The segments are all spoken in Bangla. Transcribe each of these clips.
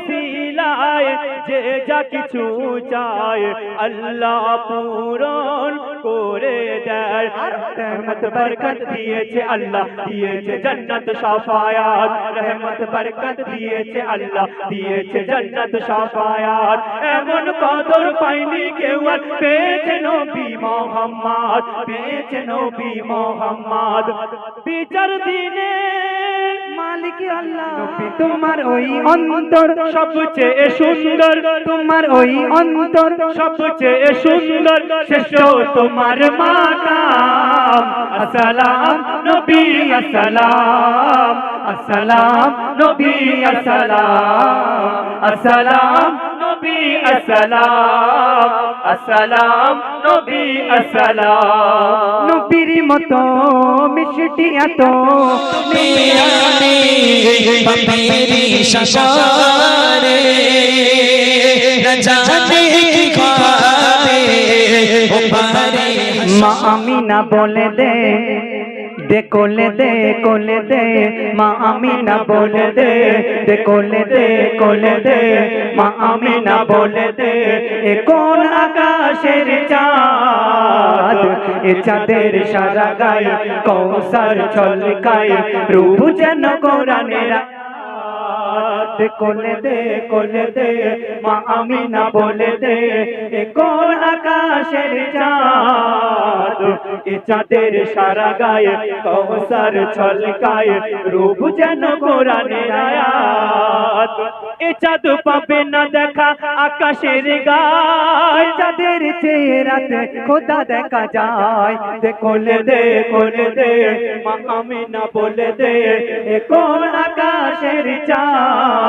রসিলায় যে যা কিছু চায় আল্লাহ পূরণ করে দেয়। বরকত দিয়েছে আল্লাহ, দিয়েছে জান্নাত সাফায়াত। রহমত, বরকত দিয়েছে আল্লাহ, দিয়েছে জান্নাত সাফায়াত। এমন কদর পাইনি কেউ আর, পেয়েছে নবী মোহাম্মদ, পেয়েছে নবী মোহাম্মদ। বিচার দিনে তোমার ওই অন্তর সবচেয়ে সুন্দর। তোমার ওই অন্তর সবচেয়ে সুন্দর। শ্রেষ্ঠ তোমার মাকাম। আসসালাম নবী আসসালাম। আসসালাম নবী আসসালাম। আসসালাম আসসালাম আসসালাম নবী আসসালাম। নবীর মতো মিষ্টি এত শশারে রাজাতে কি খাবে বলে দে দে কোলে দে কোলে দে মা আমি না বলে দে দে কোলে দে কোলে দে মা আমি না বলে দে এ কোন আকাশের চাঁদ এ চাঁদের সারা গায়ে কৌসার ছলকায় রূপ যেন কোরআনের দে কোলে দে কোলে দে। মা আমি না বলে দে, এ কোন আকাশের চাঁদ? এ চাঁদের সারা গায়ে কৌসার ছলকায়, রূপ যেন কোরআনের আয়াত। এ চাঁদ পাবে না দেখা আকাশের গায়। চাঁদের চেহারাতে খোদা দেখা যায়। দে কোলে দে কোলে দে, মা আমি না বলে দে, এ কোন আকাশের চাঁদ?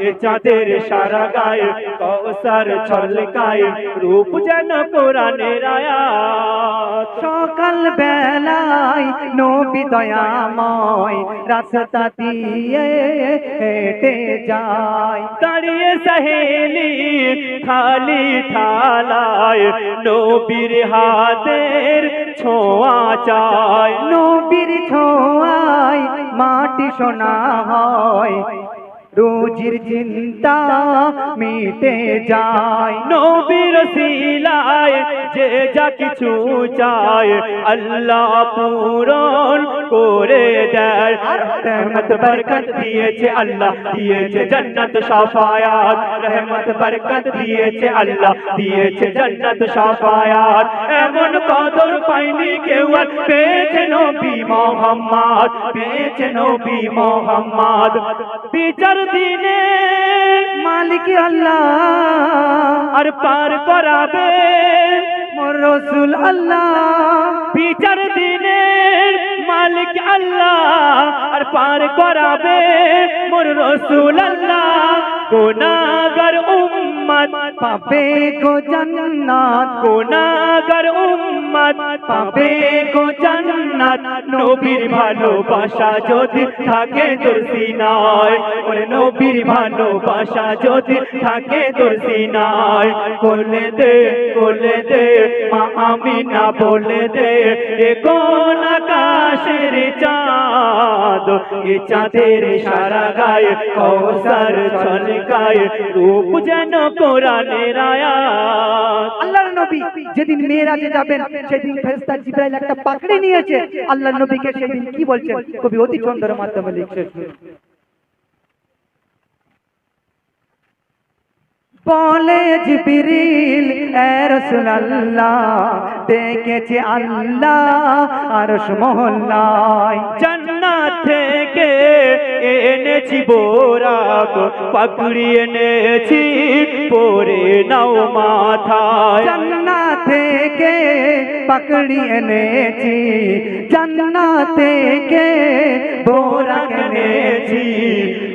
এ চাঁদের সারা গায়ে কৌসার ছলকায় রূপ যেন কোরআনের আয়াত। সকাল বেলায় নবী দয়াময় রাস্তা দিয়ে হেঁটে যায়। দাঁড়িয়ে সহেলি খালি থালায় নবীর হাতের ছোঁয়া চায়। নবীর ছোঁয়ায় মাটি সোনা হয় রোজির চিন্তা মিটে যায়। নবীর শিলায় যে যা কিছু চায় আল্লাহ পূরণ করে দেয়। বরকত দিয়েছে আল্লাহ, দিয়েছে জান্নাত, সাফায়াত। রহমত, বরকত দিয়েছে আল্লাহ, দিয়েছে জান্নাত, সাফায়াত। এমন কদর পাইনি কেউ পেয়েছে নবী মোহাম্মদ, পেয়েছে নবী মোহাম্মদ। বিচার দিনে মালিক আল্লাহ আর পার করাবে মোর রসুল আল্লাহ। বিচার দিনের মালিক আল্লাহ আর পার করাবে মোর রসুল আল্লাহ। গুনাহগার উম্মত পাবে গো জান্নাত। গুনাহগার উম্মত পাবে গো জান্নাত। নবীর ভালোবাসা যদি থাকে তোর সিনায়, ওরে নবীর ভালোবাসা যদি থাকে তোর সিনায়। কোলে দে কোলে দে, মা আমি না বলে দে কোন আকাশের চাঁদ এ চাঁদের সারা গায়ে কৌসার ছলকায় রূপ যেন কোরআনের আয়াত। আল্লাহর নবী যেদিন মেয়েরাজে যাবেন সেদিন ফেরেশতা জিব্রাইল একটা পাকড়ি নিয়েছে। আল্লাহর নবীকে সেদিন কি বলছেন কবি অতি মাধ্যমে লিখছে। বলে জিবরিল রাসূলুল্লাহ দেখেছে আল্লাহ আরশ মহল্লায়। জান্নাত থেকে এনেছি বোরাক পাকড়ি এনেছি পরে নাও মাথায়। জান্নাত থেকে পাকড়ি এনেছি জান্নাত থেকে বোরা এনেছি।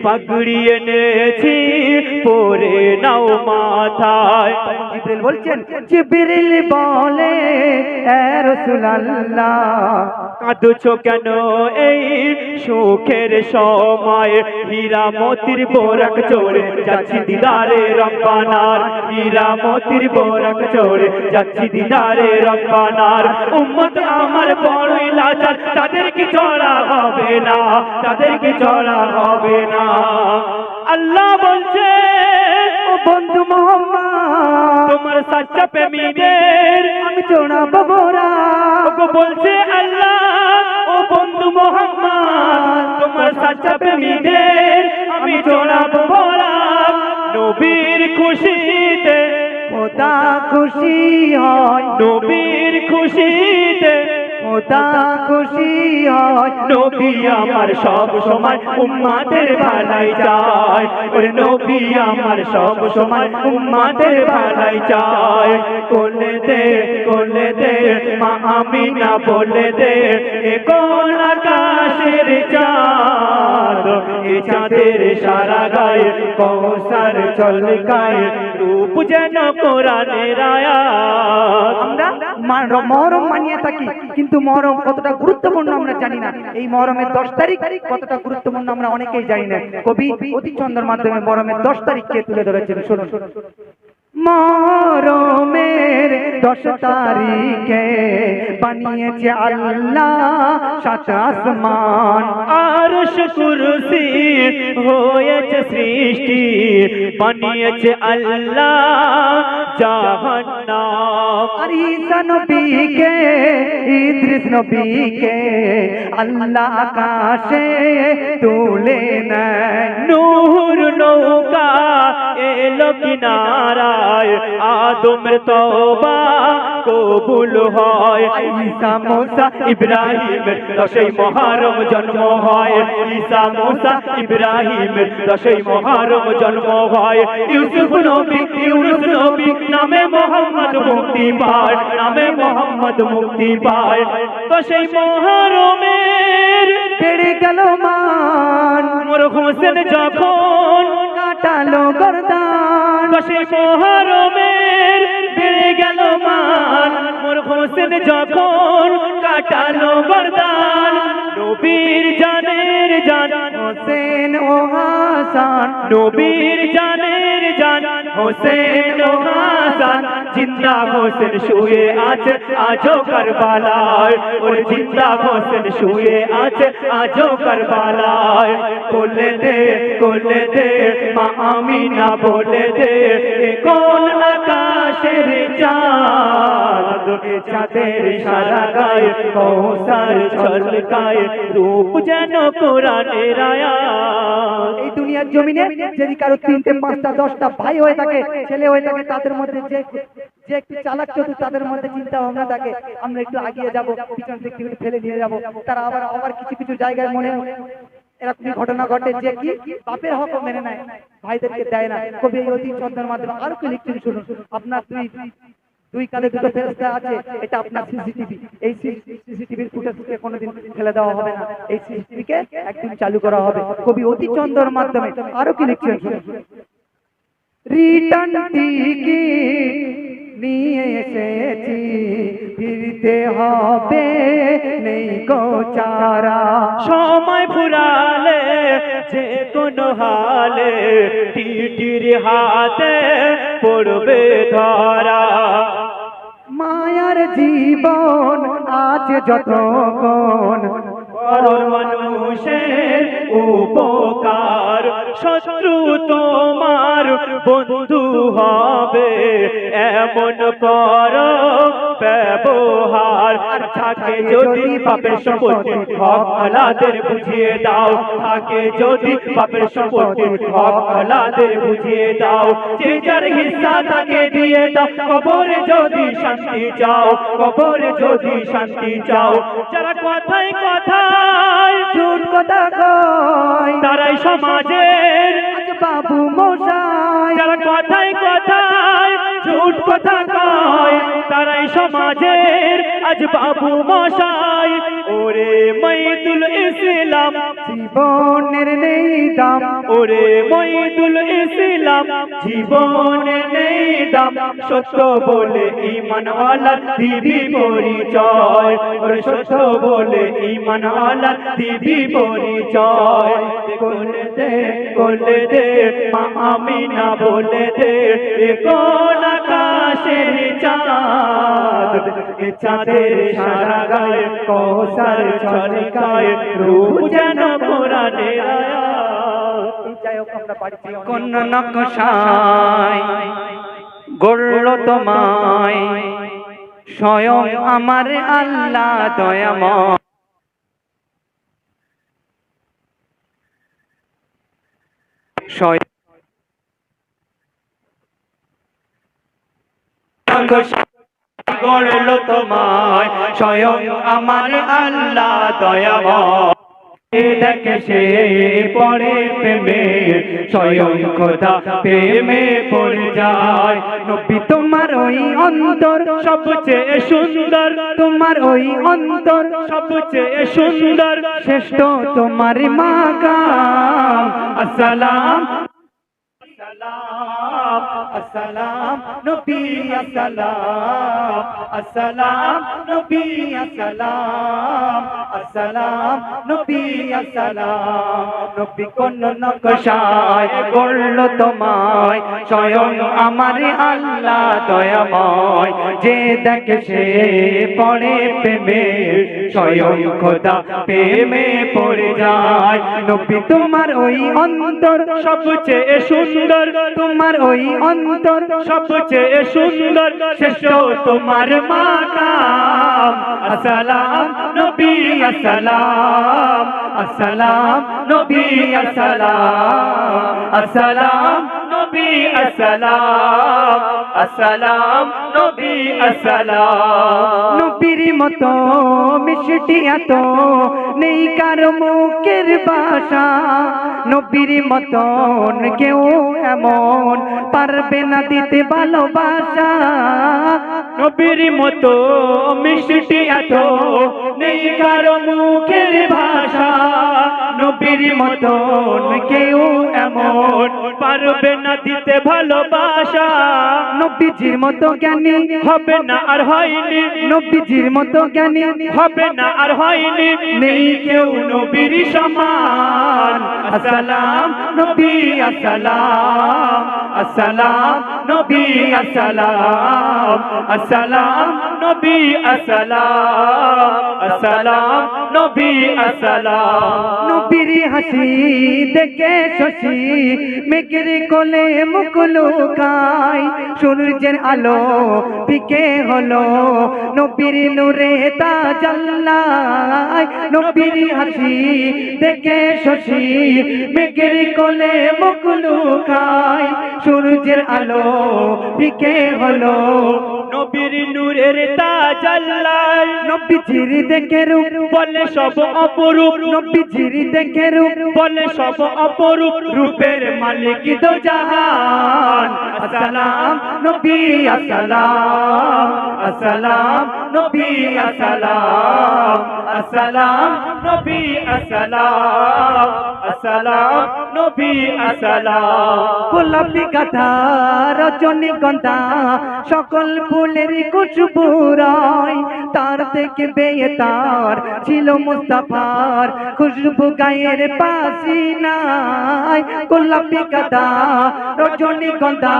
পাগড়ি এনেছি পরে নাও মাথায়। জিবরিল বলছেন জিবরিল বলে এ রাসূলুল্লাহ কাঁদছো কেন এই সুখের সময়? হীরা মতির বোরক চড়ে যাচ্ছি দিদারে রব্বানার হীরা মতির বোরক চড়ে যাচ্ছি দিদারে রব্বানার। উম্মত আমার বড়ই লাচার তাদের কি চড়া হবে না? তাদের কি চড়া হবে না? আল্লাহ বলছে ও বন্ধু মোহাম্মদ সাচ্চা প্রেমীদের। আমি জোড়াবো বাবরা ওকে বলছে আল্লাহ ও বন্ধু মোহাম্মদ তোমার সাচ্চা প্রেমীদের আমি জোড়াবো বাবরা নবীর খুশিতে খোদা খুশি হয়। নবীর খুশিতে খোদা খুশি হয়। নবী আমার সব সময় উম্মাদের ভালাই চায়। ওরে নবী আমার সব সময় উম্মাদের ভালাই চায়। কোলে দে কোলে দে, মা আমিনা বলে দে, এ কোন আকাশের চাঁদ? এ চাঁদের সারা গায়ে কৌসার চলকায়, রূপ যেন কোরআনের আয়াত। আমরা মা- মহরম মানিয়ে থাকি। কিন্তু মহরম কতটা গুরুত্বপূর্ণ আমরা জানি না। এই মহরমের দশ তারিখ কতটা গুরুত্বপূর্ণ আমরা অনেকেই জানি না। কবি অতিচন্দ্রের মাধ্যমে মহরমের দশ তারিখকে তুলে ধরেছেন। শুনুন। মহরমের দশ তারিখে বানিয়েছে আল্লাহ সাত আসমান। আরশ কুরসি হয়েছে সৃষ্টি, বানিয়েছে আল্লাহ জাহান্নাম। আর আল্লাহ আকাশে তুলে নেয়। নূর নৌকা এলো কিনারায় আদমের তওবা কবুল হয়। ঈসা মুসা ইব্রাহিমের দশই মহারম জন্ম হয়। ঈসা মুসা ইব্রাহিমের দশই মহারম জন্ম হয়। ইউসুফ নবী ইউনুস নবী নামে মোহাম্মদ মুক্তি পায়, নামে মোহাম্মদ মুক্তি পায়। দশই মহারমের বেড়ে গেল মান। মোর হোসেন যখন কাটালো গরদান। দশে মহারমের বেড়ে গেল মান। মোর হোসেন যখন কাটালো বরদান নবীর জানের জান হোসেন ও হাসান। নবীর জানের জান হোসেন ও হাসান। জিন্দা হোসেন শুয়ে আছে আজও কারবালায়। ওর জিন্দা হোসেন শুয়ে আছে আজও কারবালায়। কোলে দে কোলে দে মা আমিনা বলে দে কোন আকাশের চাঁদ? চাঁদের সারা গায়ে কৌসার ছলকায় রূপ যেন কোরআনের আয়াত। এই দুনিয়ার জমিনে যদি কারও তিনটে, পাঁচটা, দশটা ভাই হয়ে থাকে, ছেলে হয়ে থাকে, তাদের মধ্যে যে যে একটু চালাক চতুর, তাদের মধ্যে চিন্তা ভাবনা থাকে, আমরা একটু আগিয়ে যাব, পিছন থেকে ফেলে দিয়ে যাব। তারা আবার আবার কিছু কিছু জায়গায় মনে এরকমই ঘটনা ঘটে যে কি? বাপের হক মেনে নেয়, ভাইদেরকে দেয় না। কবি অতি চন্দ্রের মাধ্যমে আরও কি লিখছেন, শুনুন। আপনার দুই দুই কানে দুটো ফেরস্তা আছে, এটা আপনার সিসিটিভি। এই সিসিটিভির ফুটেজকে কোনোদিন ফেলে দেওয়া হবে না। এই সিসিটিভিকে একদিন চালু করা হবে। কবি অতি চন্দ্রের মাধ্যমে আরও কি লিখছেন, শুনুন। রিটার্ন টিকিট নিয়ে এসেছি। ফিরতে হবে। নেই গো চারা। সময় ফুরালে যে কোনো হালে টিটির হাতে পড়বে ধরা। মায়ার জীবন আছে যতক্ষণ করো মানুষের উপকার। শত্রু তোমার বন্ধু হবে, এমন কর ব্যবহার থাকে যদি পাপের সম্পত্তি হক বুঝিয়ে দাও। থাকে যদি পাপের সম্পত্তি হক আলাদের বুঝিয়ে দাও। যে যার হিস্সা তাকে দিয়ে দাও। কবরে যদি শান্তি চাও, কবরে যদি শান্তি চাও। যারা কথায় কথায় চুট কথা কয়, তারাই সমাজের বাবু যারা কথায় কথায় ঝুট কথা কয় তারাই সমাজের আজ বাবু মশাই ওরে মইদুল ইসলাম জীবনের নেই দাম ওরে মইদুল ইসলাম জীবনে নেই দাম সত্য বলে ইমান আলার দিদি পরিচয় ওরে সত্য বলে দিদি পরিচয় কোলে দে কোলে দে মা আমিনা বলে দে আকাশের চাঁদ। এ চাঁদের সারা গায়ে ছলকায় রূপ যেন। কোন নকশায় গড়ল তোমায়। স্বয়ং আমার আল্লাহ দয়াময়। স্বয়ং গড়ল তোমায়, স্বয়ং আমার আল্লাহ দয়াময়। দেখে সে পড়ে প্রেমে, স্বয়ং খোদা প্রেমে পড়ে যায়। তোমার ওই অন্তর সবচেয়ে সুন্দর। তোমার ওই অন্তর সবচেয়ে সুন্দর। শ্রেষ্ঠ তোমার মাকাম। আসসালাম। আসসালাম। আসসালাম, নবী আসসালাম আসসালাম, নবী আসসালাম আসসালাম, নবী আসসালাম। নবী কোন নকশায় গড়ল তোমায়, স্বয়ং আমার আল্লাহ দয়াময়। যে দেখে সে পড়ে প্রেমে, স্বয়ং খোদা প্রেমে পড়ে যায়। নবী তোমার ওই অন্তর সবচেয়ে সুন্দর, তোমার ওই অন্তর সবচেয়ে সুন্দর শ্রেষ্ঠ তোমার মাকাম। আসসালাম নবী আসসালাম। আসসালাম নবী আসসালাম। আসসালাম নবী আসসালাম আসসালাম নবী আসসালাম। নবীর মতো মিষ্টি এত নেই কার মুখের ভাষা নবীর মতন কেউ এমন পারবে না দিতে ভালোবাসা। নবীর মতো মিষ্টি এত নেই কার মুখের ভাষা নবীর মতন কেউ এমন পারবে না দিতে ভালোবাসা নবীজির মতো জ্ঞানী হবে না আর হয়নি। নবীজির মতো জ্ঞানী হবে না আর হয়নি। নেই কেউ নবীর সমান। আসসালাম নবী আসসালাম। আসসালাম নবী আসসালাম। আসসালাম নবী আসসালাম। আসসালাম নবী আসসালাম। নবীর হাসি দেখে শশী মেঘের কোলে মুকুলো কাই সূর্যের আলো পিকে হলো। নবীর নূরে তা জাল্লাই নবীর হাসি দেখে শশী মেঘের কোলে মুকুলু কাই সূর্যের আলো পিকে হলো। নবীর নূরের তাজ আল্লাহ নবীজির দেখে রূপ বলে সব অপরূপ। নবীজির দেখে রূপ বলে সব অপরূপ। রূপের মালিক জাহান। আসসালাম নবী, আসসালাম। আসসালাম নবী, আসসালাম। আসসালাম নবী, আসসালাম। আসসালাম নবী, আসসালাম। গোলাপি রজনীগন্ধা, সকল ফুলের খুশবুরাই তার থেকে বেয়ে তার ছিল মুস্তাফার। খুশবু গায়ের পাশি নাই গোলাপি গাধা রজনীগন্ধা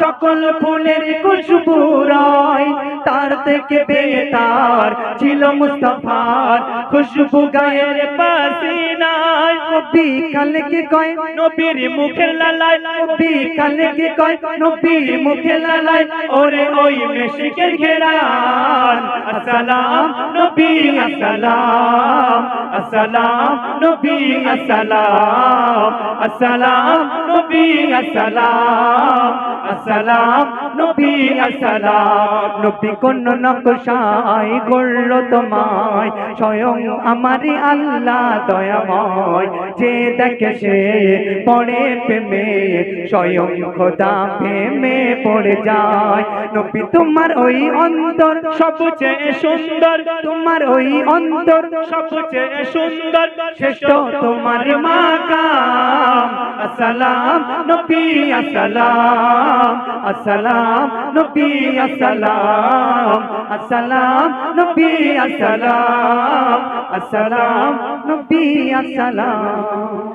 সকল ফুলের খুশবুরাই তার থেকে বেয়ে তার ছিল মুস্তাফার। খুশবু গায়ের পাশি নাই কবি কালে কি কয়, নবীর মুখের লালাই কবি কালে কি কয়, নবীর মুখের লালাই ওরে ওই মেশিকের ঘেরান। আসসালাম নবী, আসসালাম। আসসালাম নবী, আসসালাম। আসসালাম নবী, আসসালাম। আসসালাম নবী আসসালাম। নবী কোন নকশায় গড়ল তোমায়? স্বয়ং আমারই আল্লাহ দয়াময়। যে দেখে সে পড়ে প্রেমে, স্বয়ং খোদা প্রেমে পড়ে যায়। নবী তোমার ওই অন্তর। সবচেয়ে সুন্দর। তোমার ওই অন্তর। সবচেয়ে সুন্দর। শ্রেষ্ঠ তোমার মাকাম। আসসালাম নবী আসসালাম। আসসালাম নবী আসসালাম। আসসালাম নবী আসসালাম। আসসালাম নবী আসসালাম।